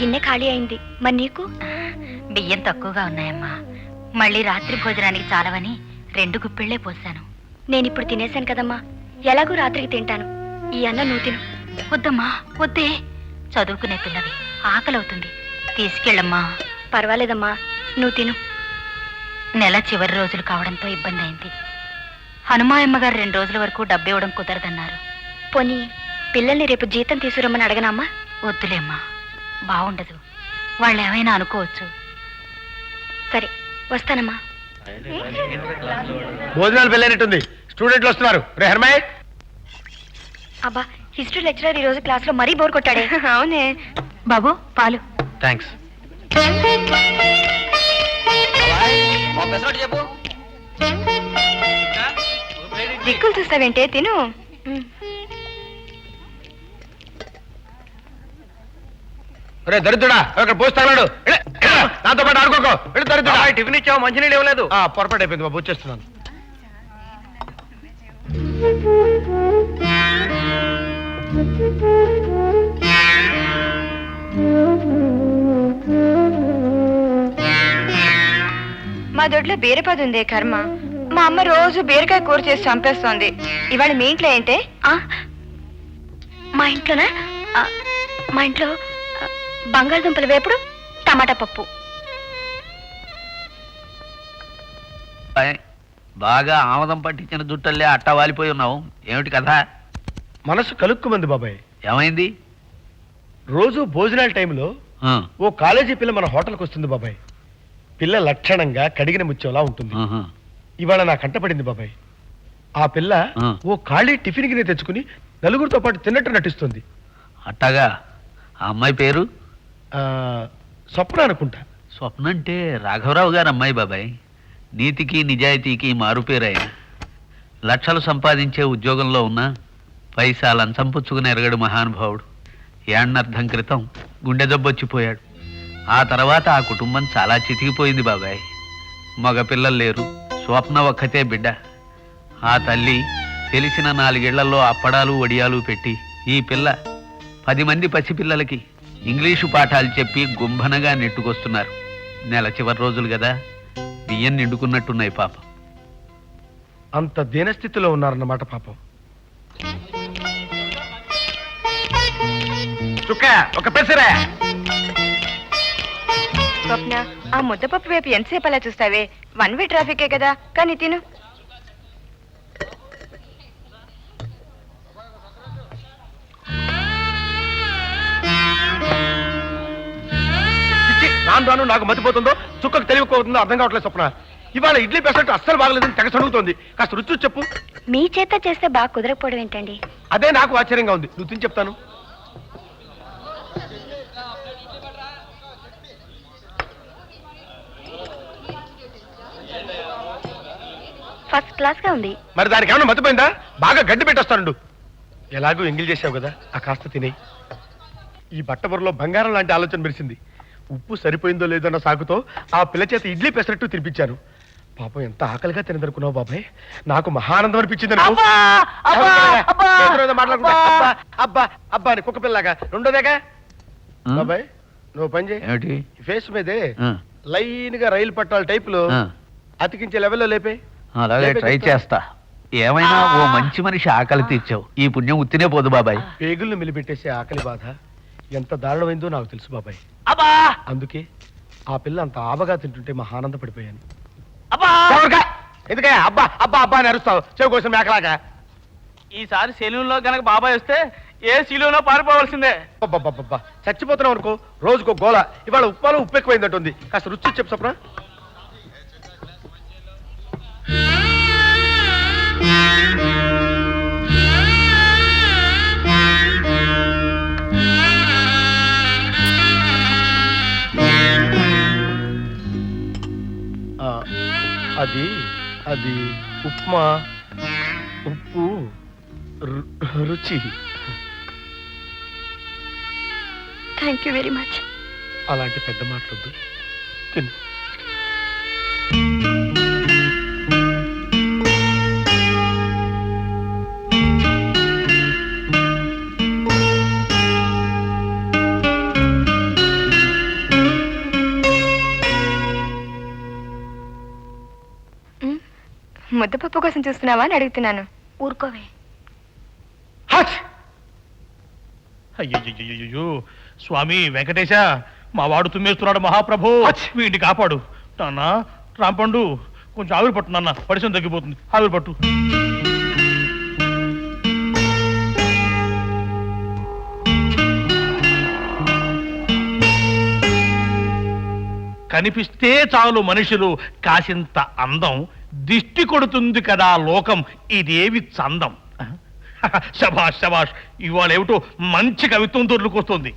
గిన్నె ఖాళీ అయింది. మరి నీకు? బియ్యం తక్కువగా ఉన్నాయమ్మా. మళ్ళీ రాత్రి భోజనానికి చాలవని రెండు గుప్పిళ్ళే పోసాను. నేను ఇప్పుడు తినేశాను కదమ్మా. ఎలాగూ రాత్రికి తింటాను. ఈ అన్న నువ్వు తిను. వద్దమ్మా వద్దే. చదువుకునే పిల్లవి ఆకలవుతుంది. తీసుకెళ్ళమ్మా. పర్వాలేదమ్మా నువ్వు తిను. నెల చివరి రోజులు కావడంతో ఇబ్బంది అయింది హనుమాయమ్మ గారు రెండు రోజుల వరకు డబ్బు ఇవ్వడం కుదరదన్నారు. పోనీ పిల్లల్ని రేపు జీతం తీసుకురమ్మని అడగనమ్మా వద్దులేమ్మా బాగుండదు వాళ్ళు ఏమైనా అనుకోవచ్చు. సరే వస్తానమ్మా. భోజనాలు వెళ్ళినట్టుంది స్టూడెంట్లు వస్తున్నారు. రే అబ్బా హిస్టరీ లెక్చరర్ ఈ రోజు క్లాస్లో మరీ బోర్ కొట్టాడే. అవునే. బాబు పాలు. థ్యాంక్స్ దిక్కులు చూస్తావేంటే? తిను. రే దరిద్రుడా అక్కడ పోస్తాడు నాతో పాటు ఆడుకోకో. వెళ్ళు దరిద్రుడా. టిఫిన్ ఇచ్చావు మంచినీళ్ళు ఇవ్వలేదు. ఆ, పొరపాటు అయిపోయింది బాబు వచ్చేస్తున్నాను. మా దొడ్లో బీరపది ఉంది కర్మ. మా అమ్మ రోజు బీరకాయ కూర చేసి చంపేస్తోంది. ఇవాళ మీ ఇంట్లో ఏంటే? మా ఇంట్లోనా? ఆ, మా ఇంట్లో ఆ, బంగాళదుంపల వేపుడు టమాటా పప్పు. బాగా ఆమదం పట్టించిన జుట్టల్లే అట్టా వాలిపోయి ఉన్నావు. ఏమిటి కదా మనసు కలుక్కుమంది బాబాయ్. ఏమైంది? రోజు భోజనాల టైంలో ఆ, ఓ కాలేజీ పిల్ల మన హోటల్కి వస్తుంది బాబాయ్. పిల్ల లక్షణంగా కడిగిన ముత్యంలా ఉంటుంది. ఆహా. ఇవాళ నా కంటపడింది బాబాయ్. ఆ పిల్ల ఆ. ఓ ఖాళీ టిఫిన్ గిన్నె తెచ్చుకుని నలుగురితో పాటు తిన్నట్టు నటిస్తుంది. అట్టాగా ఆ అమ్మాయి పేరు? ఆ, స్వప్న అనుకుంటా. స్వప్న అంటే రాఘవరావు గారు అమ్మాయి బాబాయ్. నీతికి నిజాయితీకి మారుపేరు ఆయన లక్షలు సంపాదించే ఉద్యోగంలో ఉన్న పైసా లంచం పుచ్చుకుని ఎరగడు మహానుభావుడు. ఏడనర్థం క్రితం గుండె జబ్బొచ్చిపోయాడు. ఆ తర్వాత ఆ కుటుంబం చాలా చితికిపోయింది బాబాయ్. మగ పిల్లలు లేరు. స్వప్న ఒక్కతే బిడ్డ. ఆ తల్లి తెలిసిన నాలుగేళ్ళలో అప్పడాలు వడియాలు పెట్టి ఈ పిల్ల పది మంది పసిపిల్లలకి ఇంగ్లీషు పాఠాలు చెప్పి గుంభనగా నెట్టుకొస్తున్నారు. నెల చివరి రోజులు కదా బియ్యం నిండుకున్నట్టున్నాయి పాప. అంత దీనస్థితిలో ఉన్నారన్నమాట పాపం. చుక్క ఒక పెసరే? స్వప్న ఆ ముద్దపప్పు వైపు ఎంతసేపు అలా చూస్తావే? వన్ వే ట్రాఫికే కదా. కానీ తిను. రాను రాను నాకు మతిపోతుందో చుక్కకు తెలియకపోతుందో అర్థం కావట్లేదు స్వప్న. ఇవాళ ఇడ్లీ పెసరట్టు అస్సలు బాగలేదని తెగ చదువుతోంది కాస్త రుచి చూసి చెప్పు. మీ చేత చేస్తే బాగా కుదరకపోవడం ఏంటండి? అదే నాకు ఆశ్చర్యంగా ఉంది. నువ్వు తిని చెప్తాను. ఫస్ట్ క్లాస్గా ఉంది. మరి దానికి ఏమైనా మతిపోయిందా? బాగా గడ్డి పెట్టేస్తాను ఎలాగో ఎంగిల్ చేసావు కదా ఆ కాస్త తినే ఈ బట్టబుర్రలో బంగారం లాంటి ఆలోచన మెరిసింది. ఉప్పు సరిపోయిందో లేదో అన్న సాకుతో ఆ పిల్ల చేత ఇడ్లీ పెసరట్టు తినిపించాను. పాపం ఎంత ఆకలిగా తినదనుకున్నావు బాబాయ్. నాకు మహానందం అనిపించింది. అబ్బా అబ్బా అబ్బా అని కుక్క పిల్లగా రెండోదేగా? బాబాయ్ నువ్వు పని చేయి. ఫేస్ మీదే లైన్గా రైలు పట్టాల టైపులో అతికించే లెవెల్లో లేపే అలాగే ట్రై. చేస్తా. ఏమైనా ఓ మంచి మనిషి ఆకలి తీర్చావు. ఈ పుణ్యం ఉత్తినే పోదు బాబాయ్. పేగుల్ని మిలిపెట్టేసే ఆకలి బాధ ఎంత దారుణమైందో నాకు తెలుసు బాబాయ్. అబ్బా! అందుకే ఆ పిల్ల అంత ఆబగా తింటుంటే మా ఆనంద పడిపోయాను అబ్బా ఎందుకే? అబ్బా అబ్బా అబ్బా అని అరుస్తావు. చెవు కోసం మేకలాగా. ఈసారి సెలూన్లో గనక బాబాయ్ వస్తే ఏ శిలువలో పారిపోవాల్సిందే. అబ్బబ్బబ్బబ్బా చచ్చిపోతున్నావు అనుకో రోజుకో గోల. ఇవాళ ఉప్మాలో ఉప్పు ఎక్కువైందంటుంది. కాస్త రుచి చెప్పు సప్న. అది అది ఉప్మా ఉప్పు రుచి. థ్యాంక్ యూ వెరీ మచ్ అలాంటి పెద్ద మాటలొద్దు. తిను. ముద్దపప్పు కోసం చూస్తున్నావా అని అడుగుతున్నాను. ఊరుకోవే! అయ్యయ్యో స్వామి వెంకటేశ మా వాడు తుమ్మేస్తున్నాడు మహాప్రభు. వీడిని కాపాడు. నాన్న రాంపండు కొంచెం ఆవిరి పట్టు నాన్న పరిశ్రమ తగ్గిపోతుంది. ఆవిరి పట్టు. కనిపిస్తే చాలు మనుషులు కాసింత అందం. దిష్టి కొడుతుంది కదా లోకం. ఇదేవి చందం. శభాష్ శభాష్ ఇవాళ ఏమిటో మంచి కవిత్వం దొర్లుకొస్తుంది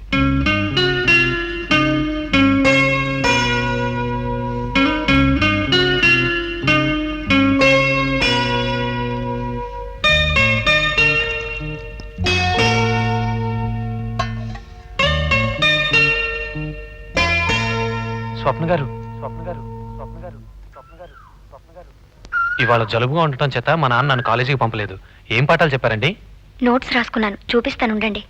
స్వప్న గారు స్వప్న గారు స్వప్న గారు. ఇవాళ జలుబుగా ఉండటం చేత మా నాన్న నన్ను కాలేజీకి పంపలేదు. ఏం పాఠాలు చెప్పారండి? నోట్స్ రాసుకున్నాను. చూపిస్తాను ఉండండి.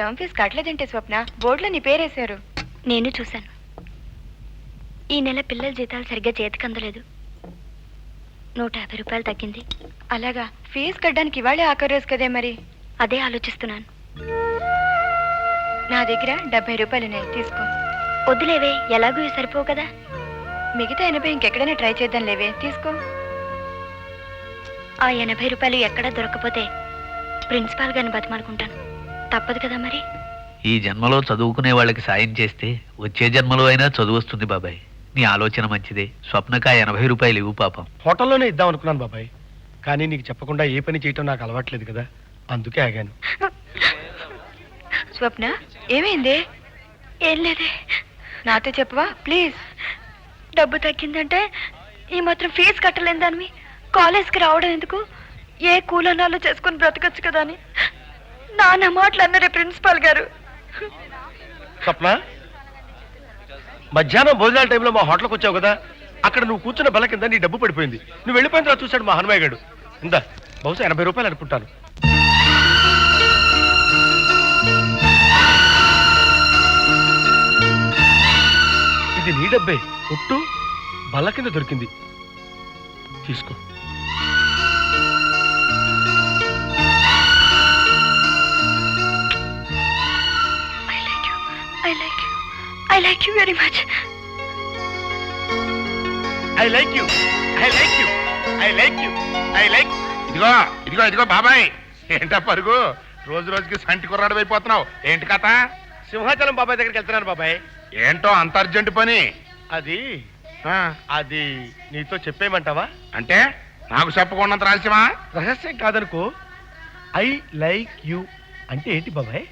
టర్మ్ ఫీజు కట్టలేదంటే స్వప్న. బోర్డులో నీ పేరేశారు. నేను చూశాను. ఈ నెల పిల్లల జీతాలు సరిగ్గా చేతికి అందలేదు. నూట యాభై రూపాయలు తగ్గింది. అలాగా? ఫీజు కట్టడానికి ఇవాళే ఆఖరి రోజు కదే మరి? అదే ఆలోచిస్తున్నాను. నా దగ్గర డెబ్బై రూపాయలు ఉన్నాయి. తీసుకో. వద్దులేవే ఎలాగూ ఇవి సరిపోవు కదా. మిగతా ఎనభై ఇంకెక్కడైనా ట్రై చేద్దాం లేవే. తీసుకో. ఆ ఎనభై రూపాయలు ఎక్కడా దొరకకపోతే ప్రిన్సిపాల్ గారిని బతిమాలుకుంటాను. తప్పదు కదా మరి? ఈ జన్మలో చదువుకునే వాళ్ళకి సాయం చేస్తే వచ్చే జన్మలో అయినా చదువు వస్తుంది బాబాయ్. నీ ఆలోచన మంచిదే. స్వప్నక ఎనభై రూపాయలు ఇవ్వు పాపం. హోటల్లోనే ఇద్దాం అనుకున్నాను బాబాయ్. కానీ నీకు చెప్పకుండా ఏ పని చేయటం నాకు అలవాట్లేదు కదా. అందుకే ఆగాను. స్వప్న ఏమైంది? ఏం లేదే. నాతో చెప్పవా? ప్లీజ్. డబ్బు తగ్గిందంటే ఈ మాత్రం ఫీజు కట్టలేని దానివి. కాలేజ్కి రావడం ఎందుకు? ఏ కూలనాలు చేసుకుని బ్రతకచ్చు కదా అని. నాన్న మాటలు అన్నారే ప్రిన్సిపాల్ గారు. స్వప్న మధ్యాహ్నం భోజనాల టైంలో మా హోటల్కి వచ్చావు కదా అక్కడ నువ్వు కూర్చున్న బల కింద నీ డబ్బు పడిపోయింది. నువ్వు వెళ్ళిపోయిన తర్వాత చూశాడు మా హనుమయ్య గడు. ఇందా బహుశా ఎనభై రూపాయలు అనుకుంటాను. ఇది నీ డబ్బే ఒట్టు బల్ల కింద దొరికింది. తీసుకో. I like you very much I like you I like you I like you I like ఇదిగో ఇదిగో ఇదిగో బాబాయ్. ఏంటా పరుగు? రోజు రోజుకి సంటి కుర్రాడు అయిపోతున్నావు. ఏంటి కథ? సింహాచలం బాబాయ్ దగ్గరికి వెళ్తున్నాను బాబాయ్. ఏంటో అంత అర్జెంట్ పని? అది ఆ, అది నీతో చెప్పేయమంటావా? అంటే నాకు చెప్పకుండా రాసిమా రహస్యం కాదనుకో. ఐ లైక్ యూ అంటే ఏంటి బాబాయ్?